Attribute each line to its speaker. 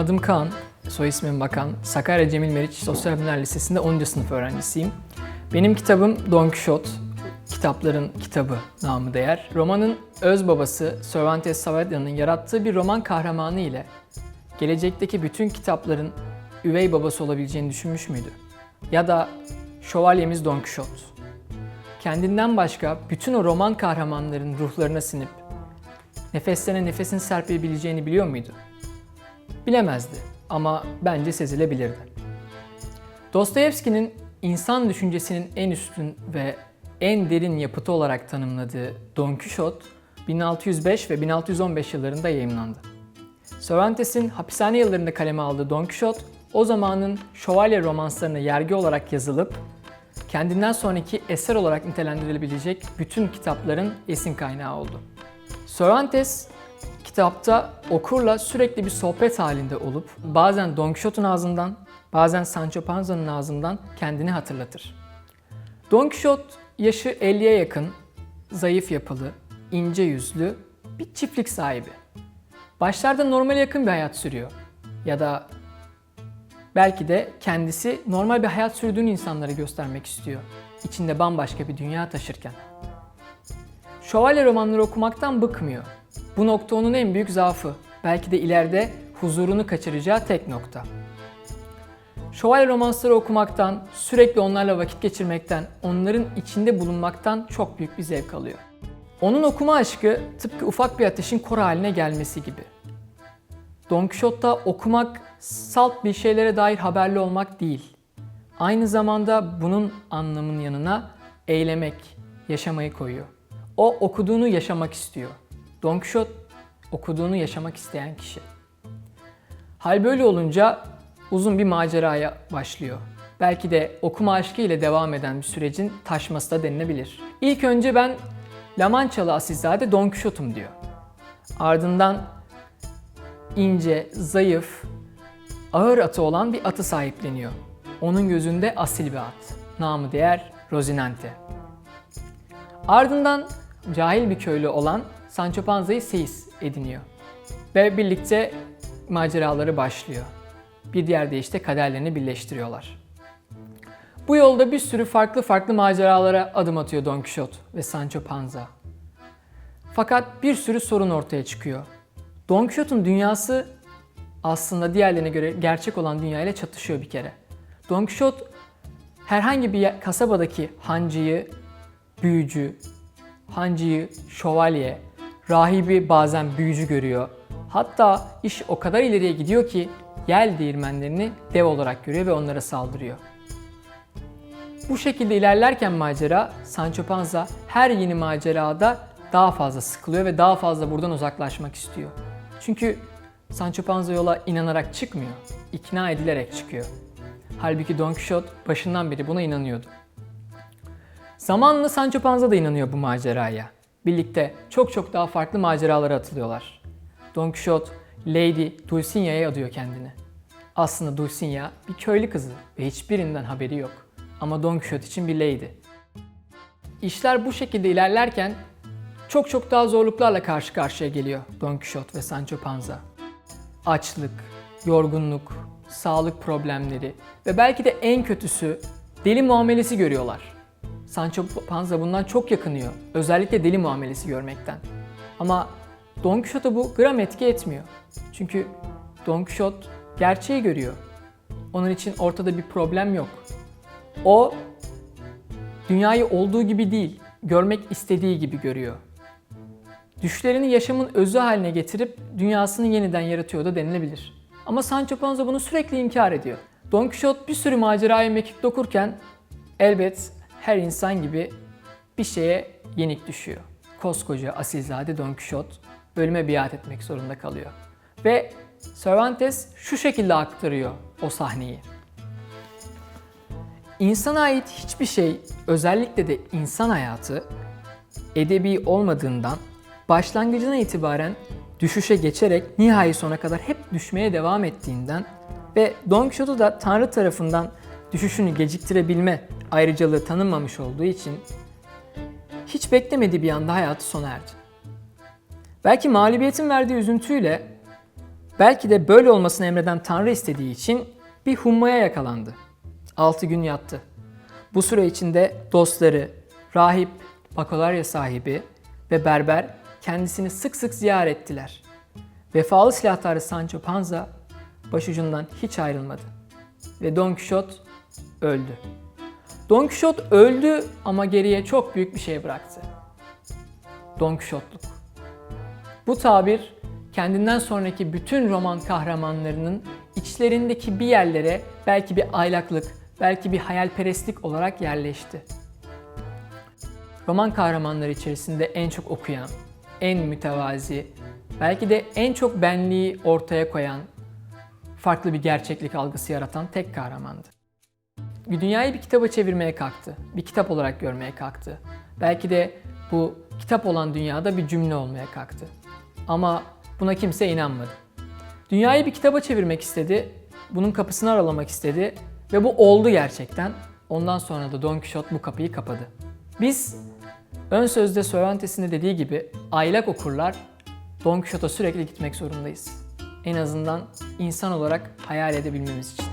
Speaker 1: Adım Kaan, soy ismim Bakan. Sakarya Cemil Meriç Sosyal Bilimler Lisesi'nde 10. sınıf öğrencisiyim. Benim kitabım Don Quixote, kitapların kitabı namı değer. Romanın öz babası Cervantes Saavedra'nın yarattığı bir roman kahramanı ile gelecekteki bütün kitapların üvey babası olabileceğini düşünmüş müydü? Ya da şövalyemiz Don Quixote. Kendinden başka bütün o roman kahramanların ruhlarına sinip nefeslerine nefesini serpebileceğini biliyor muydu? Bilemezdi ama bence sezilebilirdi. Dostoyevski'nin insan düşüncesinin en üstün ve en derin yapıtı olarak tanımladığı Don Quixote 1605 ve 1615 yıllarında yayımlandı. Cervantes'in hapishane yıllarında kaleme aldığı Don Quixote, o zamanın şövalye romanslarına yergi olarak yazılıp kendinden sonraki eser olarak nitelendirilebilecek bütün kitapların esin kaynağı oldu. Cervantes kitapta okurla sürekli bir sohbet halinde olup bazen Don Quixote'un ağzından, bazen Sancho Panza'nın ağzından kendini hatırlatır. Don Quixote yaşı 50'ye yakın, zayıf yapılı, ince yüzlü bir çiftlik sahibi. Başlarda normale yakın bir hayat sürüyor. Ya da belki de kendisi normal bir hayat sürdüğünü insanlara göstermek istiyor. İçinde bambaşka bir dünya taşırken. Şövalye romanları okumaktan bıkmıyor. Bu nokta onun en büyük zaafı. Belki de ileride huzurunu kaçıracağı tek nokta. Şövalye romansları okumaktan, sürekli onlarla vakit geçirmekten, onların içinde bulunmaktan çok büyük bir zevk alıyor. Onun okuma aşkı tıpkı ufak bir ateşin kor haline gelmesi gibi. Don Quixote'da okumak salt bir şeylere dair haberli olmak değil. Aynı zamanda bunun anlamının yanına eylemek, yaşamayı koyuyor. O okuduğunu yaşamak istiyor. Don Quixote okuduğunu yaşamak isteyen kişi. Hal böyle olunca uzun bir maceraya başlıyor. Belki de okuma aşkı ile devam eden bir sürecin taşması da denilebilir. İlk önce ben La Manchalı asilzade Don Quixote'um diyor. Ardından ince, zayıf, ağır atı olan bir atı sahipleniyor. Onun gözünde asil bir at. Namı değer Rozinante. Ardından cahil bir köylü olan Sancho Panza'yı seyis ediniyor. Ve birlikte maceraları başlıyor. Bir diğer deyişle kaderlerini birleştiriyorlar. Bu yolda bir sürü farklı farklı maceralara adım atıyor Don Quixote ve Sancho Panza. Fakat bir sürü sorun ortaya çıkıyor. Don Quixote'un dünyası aslında diğerlerine göre gerçek olan dünya ile çatışıyor bir kere. Don Quixote herhangi bir kasabadaki hancıyı, büyücü, hancıyı şövalye, rahibi bazen büyücü görüyor. Hatta iş o kadar ileriye gidiyor ki yel değirmenlerini dev olarak görüyor ve onlara saldırıyor. Bu şekilde ilerlerken macera, Sancho Panza her yeni macerada daha fazla sıkılıyor ve daha fazla buradan uzaklaşmak istiyor. Çünkü Sancho Panza yola inanarak çıkmıyor, ikna edilerek çıkıyor. Halbuki Don Quixote başından beri buna inanıyordu. Zamanla Sancho Panza da inanıyor bu maceraya. Birlikte çok çok daha farklı maceralara atılıyorlar. Don Quixote, Lady Dulcinea'ya adıyor kendini. Aslında Dulcinea bir köylü kızı ve hiçbirinden haberi yok. Ama Don Quixote için bir lady. İşler bu şekilde ilerlerken çok çok daha zorluklarla karşı karşıya geliyor Don Quixote ve Sancho Panza. Açlık, yorgunluk, sağlık problemleri ve belki de en kötüsü deli muamelesi görüyorlar. Sancho Panza bundan çok yakınıyor. Özellikle deli muamelesi görmekten. Ama Don Quixote bu gram etki etmiyor. Çünkü Don Quixote gerçeği görüyor. Onun için ortada bir problem yok. O dünyayı olduğu gibi değil, görmek istediği gibi görüyor. Düşlerini yaşamın özü haline getirip dünyasını yeniden yaratıyor da denilebilir. Ama Sancho Panza bunu sürekli inkar ediyor. Don Quixote bir sürü maceraya mekik dokurken elbet her insan gibi bir şeye yenik düşüyor. Koskoca asilzade Don Quixote ölüme biat etmek zorunda kalıyor. Ve Cervantes şu şekilde aktarıyor o sahneyi. İnsana ait hiçbir şey, özellikle de insan hayatı edebi olmadığından başlangıcına itibaren düşüşe geçerek nihai sona kadar hep düşmeye devam ettiğinden ve Don Quixote da Tanrı tarafından düşüşünü geciktirebilme ayrıcalığı tanınmamış olduğu için hiç beklemediği bir anda hayatı sona erdi. Belki mağlubiyetin verdiği üzüntüyle Belki de böyle olmasını emreden Tanrı istediği için bir hummaya yakalandı. 6 gün yattı. Bu süre içinde dostları, rahip, bakalarya sahibi ve berber kendisini sık sık ziyaret ettiler. Vefalı silahtarı Sancho Panza başucundan hiç ayrılmadı. Ve Don Quixote öldü. Don Quixote öldü ama geriye çok büyük bir şey bıraktı. Don Quixote'luk. Bu tabir kendinden sonraki bütün roman kahramanlarının içlerindeki bir yerlere belki bir aylaklık, belki bir hayalperestlik olarak yerleşti. Roman kahramanları içerisinde en çok okuyan, en mütevazi, belki de en çok benliği ortaya koyan, farklı bir gerçeklik algısı yaratan tek kahramandı. Dünyayı bir kitaba çevirmeye kalktı. Bir kitap olarak görmeye kalktı. Belki de bu kitap olan dünyada bir cümle olmaya kalktı. Ama buna kimse inanmadı. Dünyayı bir kitaba çevirmek istedi. Bunun kapısını aralamak istedi. Ve bu oldu gerçekten. Ondan sonra da Don Quixote bu kapıyı kapadı. Biz ön sözde Cervantes'in de dediği gibi aylak okurlar Don Quixote'a sürekli gitmek zorundayız. En azından insan olarak hayal edebilmemiz için.